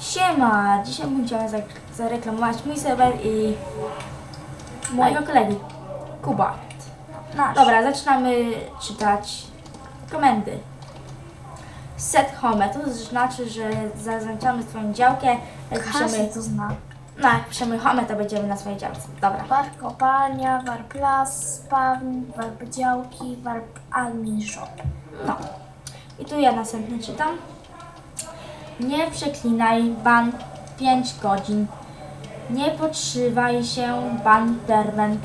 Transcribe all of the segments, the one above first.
Siema! Dzisiaj bym chciała za- zareklamować mój serwer i mojego kolegi, Kuba. Nasz. Dobra, zaczynamy czytać komendy. Set home, to znaczy, że zaznaczamy swoją działkę, jak piszemy, to zna. no jak piszemy home, to będziemy na swojej działce. Dobra. Warp kopalnia, warp las, spawn, warp działki, warp admin shop. No. I tu ja następny czytam. Nie przeklinaj, ban 5 godzin. Nie podszywaj się, ban derwent.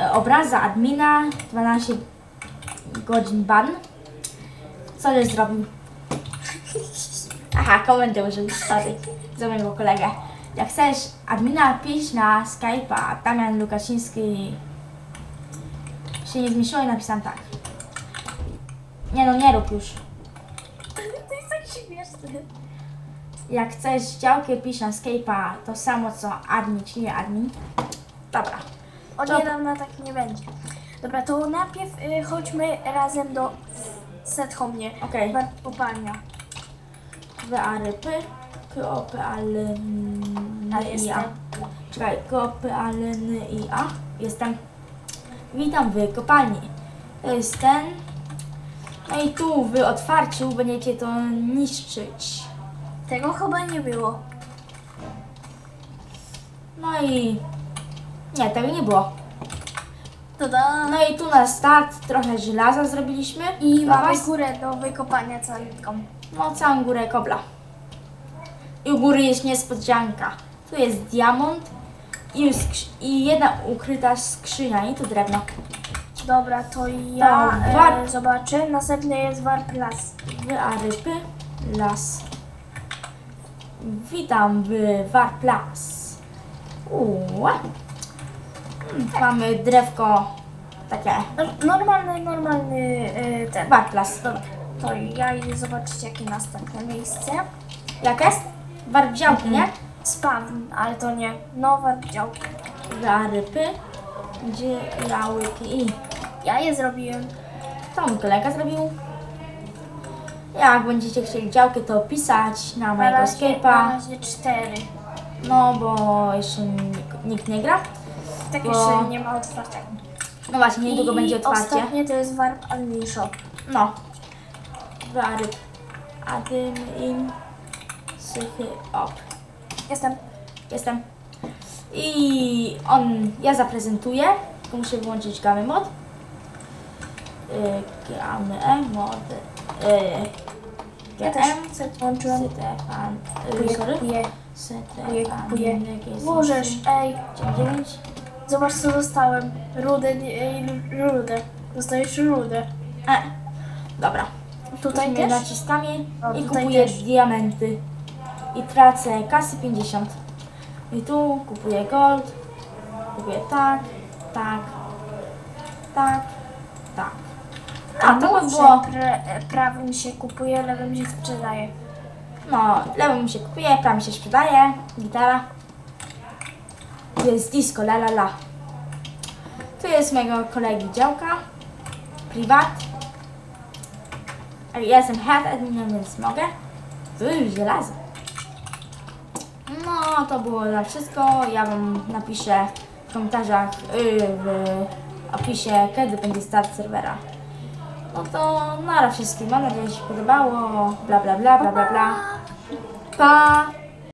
E, Obraza admina 12 godzin ban. Co żeś zrobił? Aha, komendę użył, sorry, za mojego kolegę. Jak chcesz admina, pisz na Skype'a Damian Lukasiński. Się nie zmieściło i napisałem tak. Nie no, nie rób już. To jest tak śmieszne. Jak chcesz działkę, pisz na Skype'a to samo co admin, czyli admin. Dobra. Od To- niedawna tak nie będzie. Dobra, to najpierw y, chodźmy razem do set home, nie? Okej. Warp kopalnia. Wyarypy. Koopalny Ale i a. Czekaj, koopalny i a. Jestem. Witam w kopalni. To jest ten. No i tu w otwarciu będziecie to niszczyć. Tego chyba nie było. No i... Nie, tego nie było. Tada! No i tu na start trochę żelaza zrobiliśmy. I mamy was. górę do wykopania całą. No, całą górę kobla. I u góry jest niespodzianka. Tu jest diamont i, i jedna ukryta skrzynia i tu drewno. Dobra, to ja To warp- e, zobaczę. Następny jest warp las. Wyarypy, las. Witam w Warplas. Uuu. Mm, Mamy drewko takie. No, Normalny, normalny e, ten. Warplas. Dobra, to ja idę zobaczyć jakie następne miejsce. Jakie? Warp działki, nie? Spawn, ale to nie. No, warp działki. Wyarypy, gdzie jałyki i Ja je zrobiłem. To mój kolega zrobił. Jak będziecie chcieli działkę, to pisać na mojego razie, na razie cztery. No, bo jeszcze nikt, nikt nie gra. Tak Bo- jeszcze nie ma otwarcia. No właśnie, niedługo I będzie otwarcie. ostatnie to jest warp admin shop. No. Waryb. Adym im. Sychy op. Jestem. Jestem. I on, ja zaprezentuję. Tylko muszę wyłączyć gamy mod. Yy, gamy e. Yy, Ja też włączyłem. Stefan. Kupuję, kupuję, kupuję. Możesz. Ej. 9. Zobacz co dostałem. Rudę, ej, rudę. Dostajesz rudę. E. Dobra. Tutaj też? naciskamy i też. diamenty. I tracę kasy 50. I tu kupuję gold. Kupuję tak, tak, tak. Że było. Pre, prawym się kupuje, lewym się sprzedaje. No, lewym się kupuje, prawym się sprzedaje. Gitara. Tu jest disco, la la la. Tu jest mojego kolegi działka. Privat. Ja jestem head adminem, więc mogę. Uy, żelazo. No, to było na wszystko. Ja Wam napiszę w komentarzach, yy, w opisie, kiedy będzie start serwera. No to nara wszystkim. Mam nadzieję, że się podobało. Bla, bla, bla, bla, bla, bla. Pa!